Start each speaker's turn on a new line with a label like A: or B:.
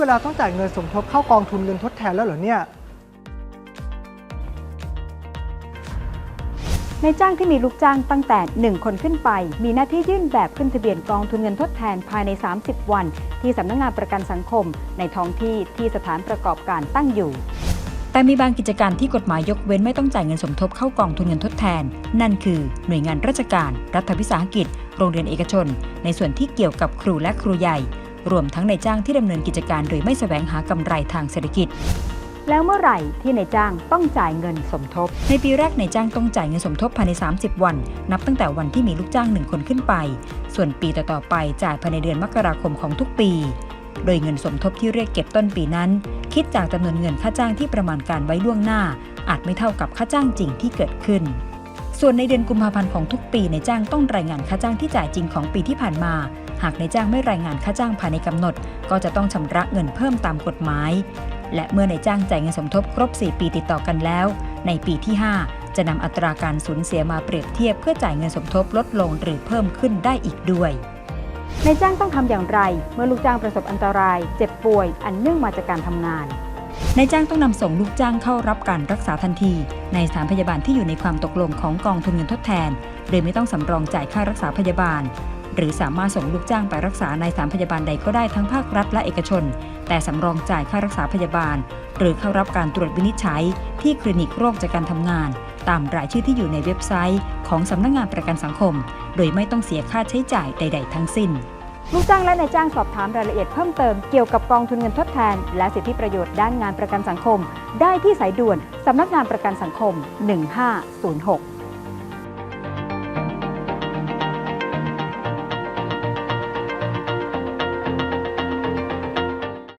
A: เวลาต้องจ่ายเงินสมทบเข้ากองทุนเงินทดแทนแล้วเหรอเนี่ย
B: ในจ้างที่มีลูกจ้างตั้งแต่ 1 คนขึ้นไป มีหน้าที่ยื่นแบบขึ้นทะเบียนกองทุนเงินทดแทนภายใน 30 วัน ที่สำนักงานประกันสังคม ในท้องที่ที่สถานประกอบการตั้งอยู่ แต่มีบางกิจการที่กฎหมายยกเว้นไม่ต้องจ่ายเงินสมทบเข้ากองทุนเงินทดแทน นั่นคือหน่วยงานราชการ รัฐวิสาหกิจ โรงเรียนเอกชน ในส่วนที่เกี่ยวกับครูและครูใหญ่ รวมทั้งในจ้างที่ดำเนินกิจการโดยไม่แสวงหากำไรทางเศรษฐกิจ แล้วเมื่อไหร่ที่นายจ้างต้องจ่ายเงินสมทบ ในปีแรกนายจ้างต้องจ่ายเงินสมทบภายใน 30 วัน นับตั้งแต่วันที่มีลูกจ้างหนึ่งคนขึ้นไป ส่วนปีต่อๆไปจ่ายภายในเดือนมกราคมของทุกปี โดยเงินสมทบที่เรียกเก็บต้นปีนั้น คิดจากจำนวนเงินค่าจ้างที่ประมาณการไว้ล่วงหน้า อาจไม่เท่ากับค่าจ้างจริงที่เกิดขึ้น ส่วนในเดือนกุมภาพันธ์ของทุกปีนายจ้างต้องรายงานค่าจ้างที่จ่ายจริงของปีที่ผ่านมา หากนายจ้างไม่รายงานค่าจ้างภายในกำหนด ก็จะต้องชำระเงินเพิ่มตามกฎหมาย และเมื่อนายจ้างจ่ายเงินสมทบครบ 4 ปีติดต่อกันแล้ว ในปีที่ 5 จะนำอัตราการสูญเสียมาเปรียบเทียบเพื่อจ่ายเงินสมทบลดลงหรือเพิ่มขึ้นได้อีกด้วยนายจ้างต้องทำอย่างไร เมื่อลูกจ้างประสบอันตราย เจ็บป่วย อันเนื่องมาจากการทำงาน นายจ้างต้องนำส่งลูกจ้างเข้ารับการรักษาทันที ในสถานพยาบาลที่อยู่ในความตกลงของกองทุนเงินทดแทน โดยไม่ต้องสำรองจ่ายค่ารักษาพยาบาล หรือสามารถส่งลูกจ้างไปรักษาในสถานพยาบาลใดก็ได้ทั้งภาครัฐและเอกชน แต่สำรองจ่ายค่ารักษาพยาบาล หรือเข้ารับการตรวจวินิจฉัย ที่คลินิกโรคจากการทำงาน ตามรายชื่อที่อยู่ในเว็บไซต์ ของสำนักงานประกันสังคม โดยไม่ต้องเสียค่าใช้จ่ายใด ๆ ทั้งสิ้น ลูกจ้างและนายจ้างสอบถามรายละเอียดเพิ่มเติมเกี่ยวกับกองทุนเงินทดแทน และสิทธิประโยชน์ด้านงานประกันสังคม ได้ที่สายด่วนสำนักงานประกันสังคม 1506